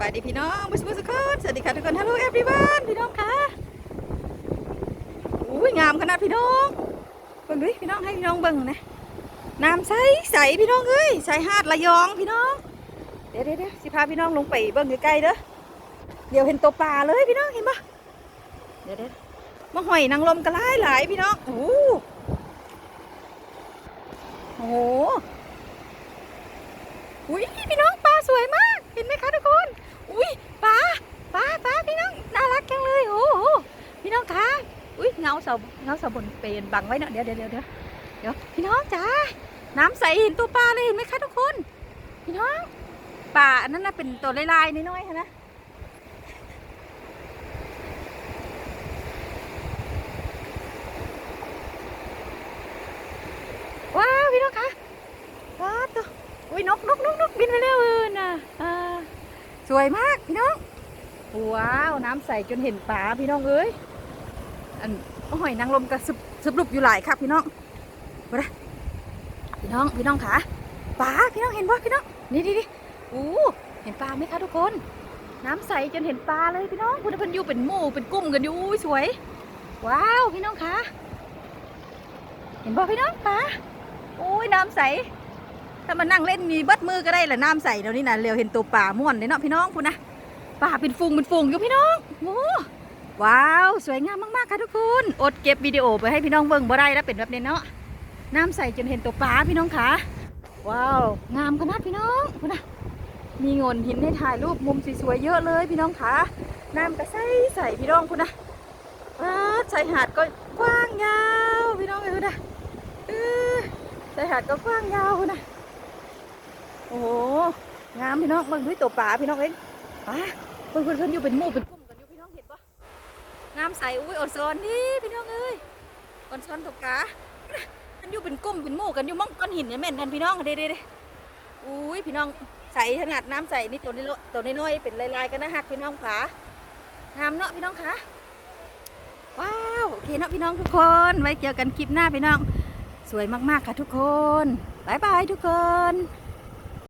บายดีพี่น้องบุษบุษคนสวัสดีค่ะทุกคนฮัลโหลเอฟวีวันพี่น้องค่ะอุ้ยงามขนาดพี่น้องเบิ่งดิพี่น้องให้พี่น้องเบิ่งนะน้ำใสใสพี่น้องเอ้ยใสหาดระยองพี่น้องเดี๋ยวเดี๋ยวเดี๋ยวสิพาพี่น้องลงไปเบิ่งใกล้ๆเด้อเดี๋ยวเห็นตัวปลาเลยพี่น้องเห็นปะเดี๋ยวเดี๋ยวมาหอยนางรมกระไรหลายพี่น้องโอ้โหโอ้โหอุ้ยพี่น้องปลาสวยมาก เห็นไหมคะทุกคน อุ้ยปลาปลาปลาพี่น้องน่ารักจังเลยโอ้โหพี่น้องคะอุ้ย เงาเสาเงาเสาบนเปนบังไว้เนาะเดี๋ยวเดี๋ยวเดี๋ยวเดี๋ยวเดี๋ยวพี่น้องจ้าน้ำใสเห็นตัวปลาเลยเห็นไหมคะทุกคน พี่น้องปลาอันนั้นน่ะเป็นตัวลายๆน้อยๆนะว้าวพี่น้องคะว้าตัวอุ้ยนกนกนกนกบินไปแล้วเออน่ะอ่าสวยมากพี่น้องว้าวน้ำใสจนเห็นปลาพี่น้องเอ้ย อันหอยนางรมกระสุบสุบลุบอยู่หลายครับพี่น้องมาละพี่น้องพี่น้องขาปลาพี่น้องเห็นปะพี่น้องนี่นี่นี่อู้เห็นปลาไหมคะทุกคน น้ำใสจนเห็นปลาเลยพี่น้องคุณพิ่นยูเป็นหมู่เป็นกลุ่มกันอยู่สวย ว้าวพี่น้องขาเห็นปะพี่น้องปลาอุ้ยน้ำใสถ้ามานั่งเล่นมีบัดมือก็ได้แหละน้ำใสเดี๋ยวนี้นะเร็วเห็นตัวป่าม่วนเลยเนาะพี่น้องพูดนะป่าเป็นฟูงเป็นฟูงอยู่พี่น้องโอ้ ว้าว สวยงามมากๆค่ะทุกคน อดเก็บวิดีโอไปให้พี่น้องเบิ่งบ่ได้แล้วเป็นแบบนี้เนาะน้ำใสจนเห็นตัวป่าพี่น้องขาว้าว งามขนาดพี่น้องพูดนะมีเงนหินให้ถ่ายรูปมุมสวยๆเยอะเลยพี่น้องขาน้ำก็ใสใสพี่น้องพูดนะว้าชายหาดก็กว้างยาวพี่น้องเอ้ยพูดนะเออชายหาดก็กว้างยาวพูดนะโอ้โหงามพี่น้องเบิ่งด้วยตัวปลาพี่น้องเอ้ยปลาเพิ่นเพิ่นเพิ่นอยู่เป็นหมู่เป็น งามใสอุ้ยอดซอนนี่พี่น้องเอ้ยอดซอนตัวปลามันอยู่เป็นกลุ่มเป็นหมู่กันอยู่มองก้อนหินเนี่ยแม่นกันพี่น้องเด้เด้อุ้ยพี่น้องใสขนาดน้ำใสนี่ตัวนี้ตัวน้อยๆเป็นลายๆกันนะฮักพี่น้องขางามเนาะพี่น้องขาว้าวโอเคเนาะพี่น้องทุกคนไว้เจอกันคลิปหน้าพี่น้อง สวยมากๆค่ะทุกคนบายบายทุกคน